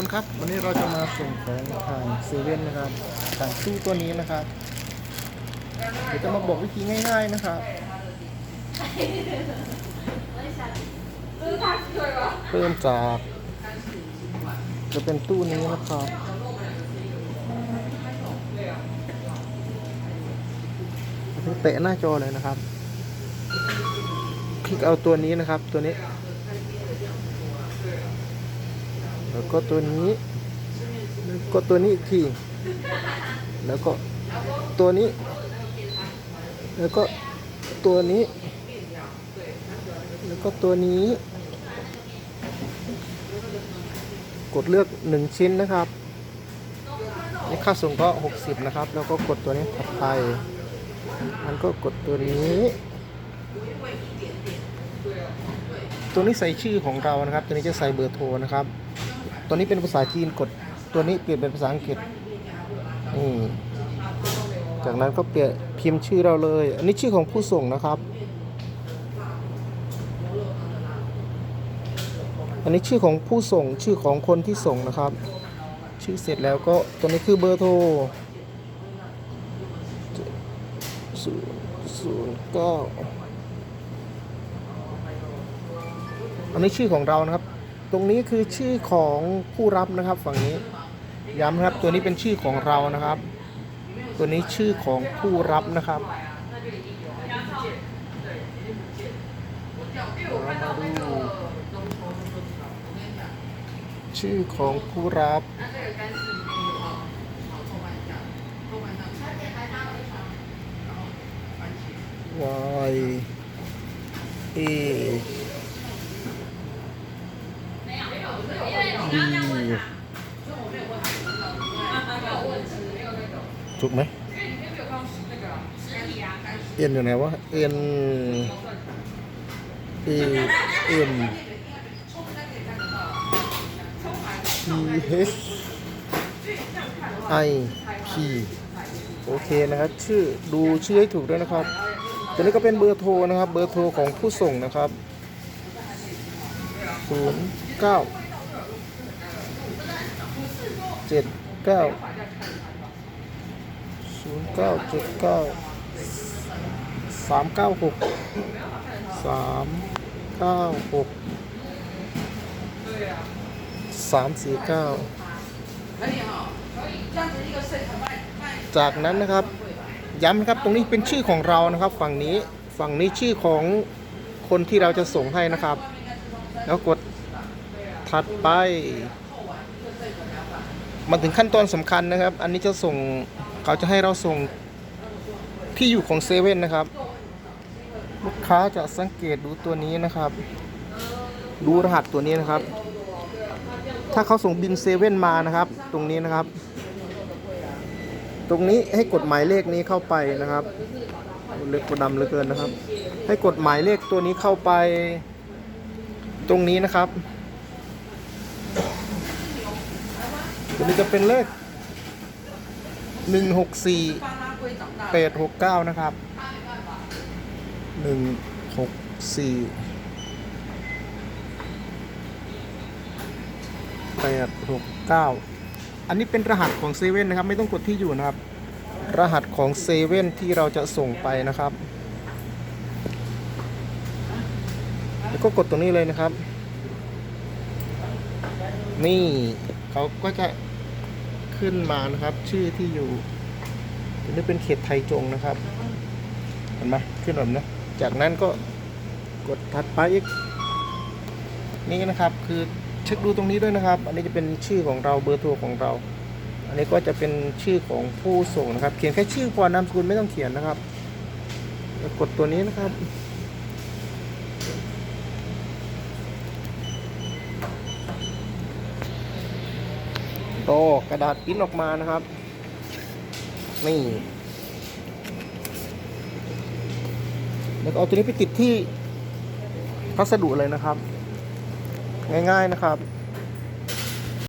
คนครับ วันนี้เราจะมาส่งของทางเซเว่นนะครับทางตู้ตัวนี้นะครับ เดี๋ยวจะมาบอกวิธีง่าย ๆนะครับเริ่มจาก จะเป็นตู้นี้นะครับเตะหน้าจอเลยนะครับ คลิกเอาตัวนี้นะครับ ตัวนี้ แล้วก็ตัวนี้แล้วก็ตัวนี้อีกที แล้วก็ตัวนี้ แล้วก็ตัวนี้ แล้วก็ตัวนี้ กดเลือก 1 ชิ้นนะครับนี่ค่าส่งก็ 60 นะครับ แล้วก็กดตัวนี้ถัดไป มันก็กดตัวนี้ ตัวนี้ใส่ชื่อของเรานะครับ ตัวนี้จะใส่เบอร์โทรนะครับ ตัวนี้เป็นภาษาจีนกดตัวนี้เปลี่ยนเป็นภาษาอังกฤษนี่จากนั้นก็เปลี่ยนพิมพ์ชื่อเราเลย อันนี้ชื่อของผู้ส่งนะครับ อันนี้ชื่อของผู้ส่งชื่อของคนที่ส่งนะครับ ชื่อเสร็จแล้วก็ตัวนี้คือเบอร์โทรศูนย์ศูนย์เก้าอันนี้ชื่อของเรานะครับ ตรงนี้คือชื่อของผู้รับนะครับฝั่งนี้ย้ำนะครับตัวนี้เป็นชื่อของเรานะครับ ตัวนี้ชื่อของผู้รับนะครับเรามาดูชื่อของผู้รับวายเอ ถูกไหมเอ็นอยู่ไหนวะเอ็นเอเอ็มพีเอชไอพีโอเคนะครับ ชื่อดูชื่อให้ถูกด้วยนะครับตัวนี้ก็เป็นเบอร์โทรนะครับ เบอร์โทรของผู้ส่งนะครับศูนย์ เจ็ดเก้าศูนย์เก้าเจ็ดเก้าสามเก้าหกสามเก้าหกสามสี่เก้าจากนั้นนะครับย้ำนะครับตรงนี้เป็นชื่อของเรานะครับ ฝั่งนี้ฝั่งนี้ชื่อของคนที่เราจะส่งให้นะครับ แล้วกดถัดไป มาถึงขั้นตอนสำคัญนะครับ อันนี้จะส่งเขาจะให้เราส่งที่อยู่ของเซเว่นนะครับ ลูกค้าจะสังเกตดูตัวนี้นะครับ ดูรหัสตัวนี้นะครับ ถ้าเขาส่งบินเซเว่นมานะครับ ตรงนี้นะครับ ตรงนี้ให้กดหมายเลขนี้เข้าไปนะครับเล็กกว่าดำเหลือเกินนะครับ ให้กดหมายเลขตัวนี้เข้าไป ตรงนี้นะครับ ตัวนี้จะเป็นเลขหนึ่งหกสี่แปดหกเก้านะครับหนึ่งหกสี่แปดหกเก้าอันนี้เป็นรหัสของเซเว่นนะครับ ไม่ต้องกดที่อยู่นะครับ รหัสของเซเว่นที่เราจะส่งไปนะครับ แล้วก็กดตรงนี้เลยนะครับ นี่ เขาก็จะขึ้นมานะครับ ชื่อที่อยู่ตัวนี้เป็นเขตไทยจงนะครับเห็นไหมขึ้นแบบนี้จากนั้นก็กดถัดไปอีกนี่นะครับคือเช็คดูตรงนี้ด้วยนะครับ อันนี้จะเป็นชื่อของเราเบอร์โทรของเรา อันนี้ก็จะเป็นชื่อของผู้ส่งนะครับ เขียนแค่ชื่อพอนามสกุลไม่ต้องเขียนนะครับกดตัวนี้นะครับ โตกระดาษปิ้นออกมานะครับ นี่ แล้วเอาตัวนี้ไปติดที่พัสดุเลยนะครับ ง่ายๆนะครับ